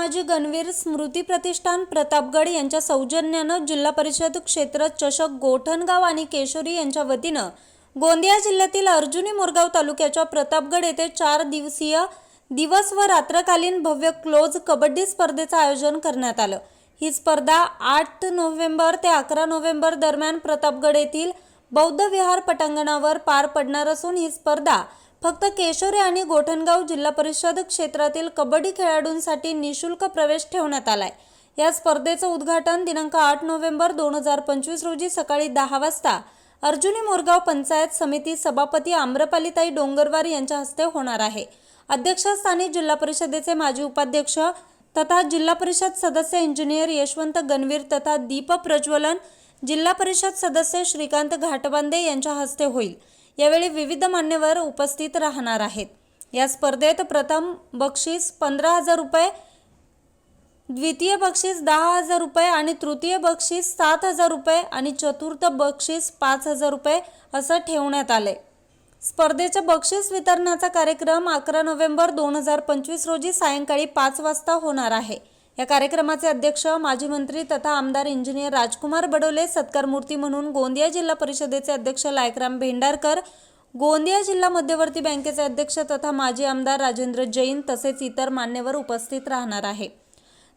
रामाजी गणवीर स्मृती प्रतिष्ठान प्रतापगड यांच्या सौजन्यानं जिल्हा परिषद क्षेत्र चषक गोठणगाव आणि केशोरी यांच्या वतीनं गोंदिया जिल्ह्यातील अर्जुनी मोरगाव तालुक्याच्या प्रतापगड येथे चार दिवसीय दिवस व रात्रकालीन भव्य क्लोज कबड्डी स्पर्धेचं आयोजन करण्यात आलं. ही स्पर्धा आठ नोव्हेंबर ते अकरा नोव्हेंबर दरम्यान प्रतापगड येथील बौद्ध विहार पटांगणावर पार पडणार असून ही स्पर्धा फक्त केशोरी आणि गोठणगाव जिल्हा परिषद क्षेत्रातील कबड्डी खेळाडूंसाठी निशुल्क प्रवेश ठेवण्यात आलाय. या स्पर्धेचं उद्घाटन दिनांक आठ नोव्हेंबर दोन हजार पंचवीस रोजी सकाळी दहा वाजता अर्जुनी मोरगाव पंचायत समिती सभापती आम्रपालीताई डोंगरवार यांच्या हस्ते होणार आहे. अध्यक्षस्थानी जिल्हा परिषदेचे माजी उपाध्यक्ष तथा जिल्हा परिषद सदस्य इंजिनियर यशवंत गणवीर तथा दीप प्रज्वलन जिल्हा परिषद सदस्य श्रीकांत घाटबांदे यांच्या हस्ते होईल. यावेळी विविध मान्यवर उपस्थित राहणार आहेत. या स्पर्धेत प्रथम बक्षीस पंधरा हजार रुपये द्वितीय बक्षीस दहा हजार रुपये आणि तृतीय बक्षीस सात हजार रुपये आणि चतुर्थ बक्षीस पाच हजार रुपये असं ठेवण्यात आले स्पर्धेच्या बक्षीस वितरणाचा कार्यक्रम अकरा नोव्हेंबर दोन हजार पंचवीस रोजी सायंकाळी पाच वाजता होणार आहे. या कार्यक्रमाचे अध्यक्ष माजी मंत्री तथा आमदार इंजिनियर राजकुमार बडोले सत्कार मूर्ती म्हणून गोंदिया जिल्हा परिषदेचे अध्यक्ष लायकराम भेंडारकर गोंदिया जिल्हा मध्यवर्ती बँकेचे अध्यक्ष तथा माजी आमदार राजेंद्र जैन तसेच इतर मान्यवर उपस्थित राहणार आहे.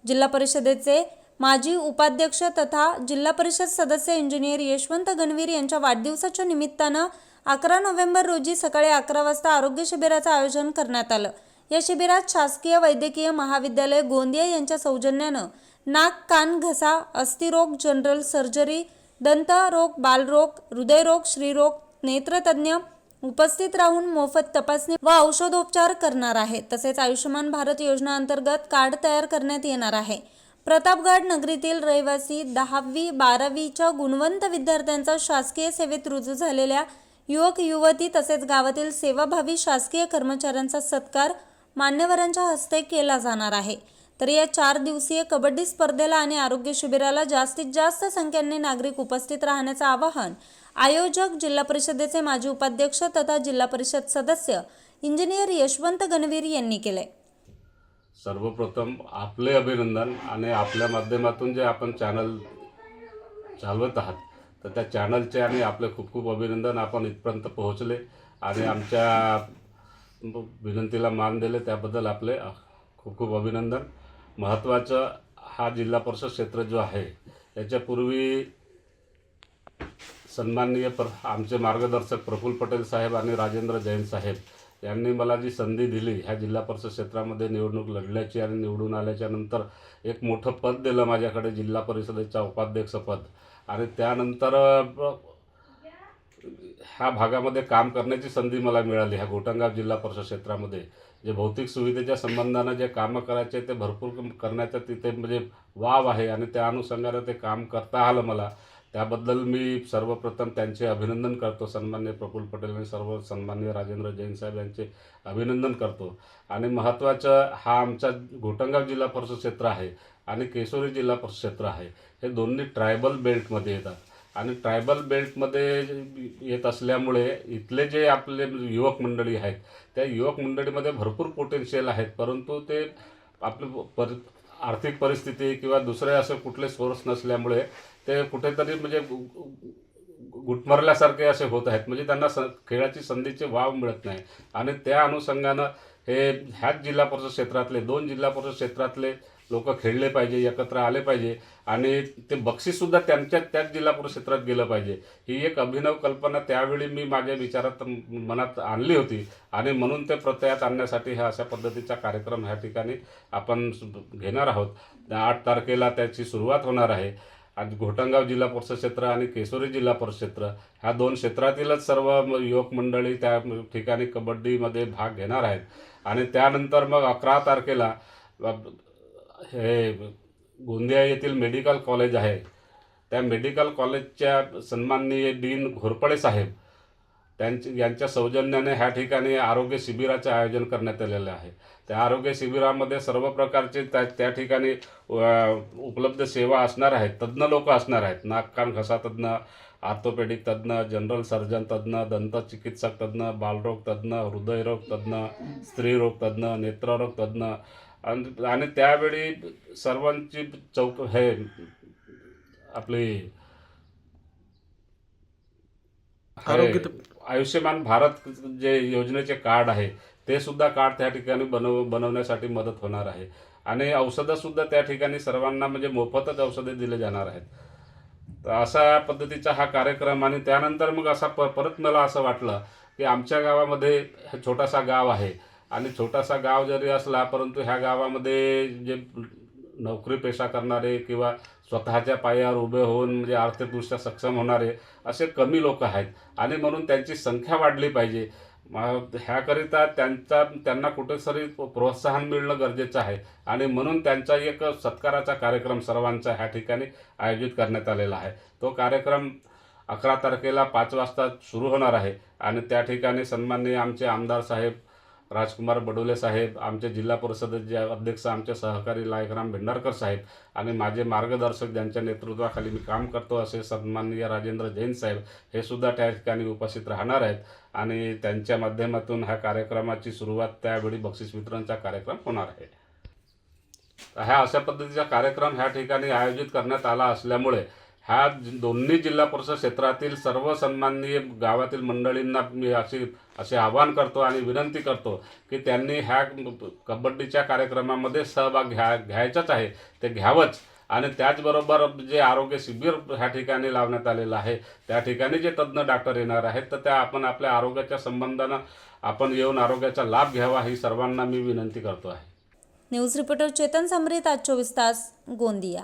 जिल्हा परिषदेचे माजी उपाध्यक्ष तथा जिल्हा परिषद सदस्य इंजिनियर यशवंत गणवीर यांच्या वाढदिवसाच्या निमित्तानं अकरा नोव्हेंबर रोजी सकाळी अकरा वाजता आरोग्य शिबिराचं आयोजन करण्यात आलं. या शिबिरात शासकीय वैद्यकीय महाविद्यालय गोंदिया यांच्या सौजन्यानं नाक कान घसा अस्थिरोग जनरल सर्जरी दंत रोग बालरोग हृदयरोग श्रीरोग नेत्रतज्ञ उपस्थित राहून मोफत तपासणी व औषधोपचार करणार आहे तसेच आयुष्यमान भारत योजना अंतर्गत कार्ड तयार करण्यात येणार आहे. प्रतापगड नगरीतील रहिवासी दहावी बारावीच्या गुणवंत विद्यार्थ्यांचा शासकीय सेवेत रुजू झालेल्या युवक युवती तसेच गावातील सेवाभावी शासकीय कर्मचाऱ्यांचा सत्कार मान्यवरांच्या हस्ते केला जाणार आहे. तर या चार दिवसीय कबड्डी स्पर्धेला आणि आरोग्य शिबिराला जास्तीत जास्त संख्येने नागरिक उपस्थित राहण्याचं आवाहन आयोजक जिल्हा परिषदेचे माजी उपाध्यक्ष तथा जिल्हा परिषद सदस्य इंजिनियर यशवंत गणवीर यांनी केले सर्वप्रथम आपले अभिनंदन आणि आपल्या माध्यमातून जे आपण चॅनल चालवत आहात तर त्या चॅनलचे आणि आपले खूप खूप अभिनंदन आपण इथपर्यंत पोहोचले. आणि आमच्या विनंतीला मान दिले. त्याबद्दल आपले खूप खूप अभिनंदन. महत्त्वाचं हा जिल्हा परिषद क्षेत्र जो आहे याच्यापूर्वी सन्माननीय प्र आमचे मार्गदर्शक प्रफुल्ल पटेल साहेब आणि राजेंद्र जैन साहेब यांनी मला जी संधी दिली ह्या जिल्हा परिषद क्षेत्रामध्ये निवडणूक लढल्याची आणि निवडून आल्याच्यानंतर एक मोठं पद दिलं माझ्याकडे जिल्हा परिषदेच्या उपाध्यक्षपद. आणि त्यानंतर ह्या भागामध्ये काम करण्याची संधी मला मिळाली. ह्या गोटंगाव जिल्हा परिषद क्षेत्रामध्ये जे भौतिक सुविधेच्या संबंधानं जे कामं करायचे ते भरपूर करण्याचं तिथे म्हणजे वाव आहे आणि त्या अनुषंगानं ते काम करता आलं मला. त्याबद्दल मी सर्वप्रथम त्यांचे अभिनंदन करतो. सन्मान्य प्रफुल्ल पटेल आणि सर्व सन्मान्य राजेंद्र जैन साहेब यांचे अभिनंदन करतो. आणि महत्त्वाचं हा आमचा घोटंगाव जिल्हा परिषद क्षेत्र आहे आणि केशोरी जिल्हा परिषद क्षेत्र आहे. हे दोन्ही ट्रायबल बेल्टमध्ये येतात. आणि ट्रायबल बेल्टमध्ये येत असल्यामुळे इथले जे आपले युवक मंडळी आहेत त्या युवक मंडळीमध्ये भरपूर पोटेन्शियल आहेत. परंतु ते आपले पर आर्थिक परिस्थिती किंवा दुसरे असे कुठले सोर्स नसल्यामुळे ते कुठेतरी म्हणजे गु- गुटमरल्यासारखे असे होत आहेत. म्हणजे त्यांना स खेळाची संधीचे वाव मिळत नाही. आणि त्या अनुषंगानं हे ह्याच जिल्हा परिषद क्षेत्रातले दोन जिल्हा परिषद क्षेत्रातले लोक खेळले पाहिजे एकत्र आले पाहिजे आणि ते बक्षीससुद्धा त्यांच्या त्याच जिल्हा परिषद क्षेत्रात गेलं पाहिजे. ही एक अभिनव कल्पना त्यावेळी मी माझ्या विचारात मनात आणली होती आणि म्हणून ते प्रत्ययात आणण्यासाठी ह्या अशा पद्धतीचा कार्यक्रम ह्या ठिकाणी आपण घेणार आहोत. आठ तारखेला त्याची सुरुवात होणार आहे. आज घोटंगाव जिल्हा परिषद क्षेत्र आणि केसोरी जिल्हा परिषद क्षेत्र ह्या दोन क्षेत्रातीलच सर्व युवक मंडळी त्या ठिकाणी कबड्डीमध्ये भाग घेणार आहेत. आणि त्यानंतर मग अकरा तारखेला हे गोंदिया येथील मेडिकल कॉलेज आहे. त्या मेडिकल कॉलेजच्या सन्माननीय डीन घोरपडे साहेब त्यांची यांच्या सौजन्याने ह्या ठिकाणी आरोग्य शिबिराचे आयोजन करण्यात आलेले आहे. त्या आरोग्य शिबिरामध्ये सर्व प्रकारचे त्या त्या ठिकाणी उपलब्ध सेवा असणार आहेत. तज्ज्ञ लोक असणार आहेत. नाक कान घसा तज्ज्ञ आर्थोपेडिक तज्ज्ञ जनरल सर्जन तज्ज्ञ दंतचिकित्सक तज्ज्ञ बालरोग तज्ज्ञ हृदयरोग तज्ज्ञ स्त्रीरोग तज्ज्ञ नेत्ररोग तज्ज्ञ आणि आणि त्यावेळी सर्वांची चौक हे आपली आयुष्यमान भारत जे योजनेचे कार्ड आहे ते सुद्धा कार्ड त्या ठिकाणी बनव बनवण्यासाठी मदत होणार आहे. आणि औषधं सुद्धा त्या ठिकाणी सर्वांना म्हणजे मोफतच औषधे दिले जाणार आहेत. तर अशा पद्धतीचा हा कार्यक्रम आणि त्यानंतर मग असा प परत मला असं वाटलं की आमच्या गावामध्ये छोटासा गाव आहे. आणि छोटासा गाव जरी असला परंतु ह्या गावामध्ये जे नोकरी पेशा करणारे किंवा स्वतःच्या पायावर उभे होऊन म्हणजे आर्थिकदृष्ट्या सक्षम होणारे असे कमी लोक आहेत. आणि म्हणून त्यांची संख्या वाढली पाहिजे. ह्याकरिता त्यांचा त्यांना कुठेतरी प्रोत्साहन मिळणं गरजेचं आहे. आणि म्हणून त्यांचा एक सत्काराचा कार्यक्रम सर्वांचा ह्या ठिकाणी आयोजित करण्यात आलेला आहे. तो कार्यक्रम अकरा तारखेला पाच वाजता सुरू होणार आहे. आणि त्या ठिकाणी सन्माननीय आमचे आमदार साहेब राजकुमार बडोले साहेब आमचे जिल्हा परिषदेचे अध्यक्ष आमचे सहकारी लायकराम भेंडारकर साहेब आणि माझे मार्गदर्शक ज्यांच्या नेतृत्वाखाली मी काम करतो असे सन्माननीय राजेंद्र जैन साहेब हे सुद्धा त्या ठिकाणी उपस्थित राहणार आहेत आणि त्यांच्या माध्यमातून ह्या कार्यक्रमाची सुरुवात त्यावेळी बक्षीस वितरणचा कार्यक्रम होणार आहे. तर ह्या अशा पद्धतीचा कार्यक्रम ह्या ठिकाणी आयोजित करण्यात आला असल्यामुळे ह्या दोन्ही जिल्हा परिषद क्षेत्रातील सर्व सन्माननीय गावातील मंडळींना मी अशी असे आवाहन करतो आणि विनंती करतो की त्यांनी ह्या कबड्डीच्या कार्यक्रमामध्ये सहभाग घ्या घ्यायचाच आहे ते घ्यावंच. आणि त्याचबरोबर जे आरोग्य शिबिर ह्या ठिकाणी लावण्यात आलेलं आहे त्या ठिकाणी जे तज्ज्ञ डॉक्टर येणार आहेत तर त्या आपण आपल्या आरोग्याच्या संबंधानं आपण येऊन आरोग्याचा लाभ घ्यावा ही सर्वांना मी विनंती करतो आहे. न्यूज रिपोर्टर चेतन समरीत आज चोवीस तास गोंदिया.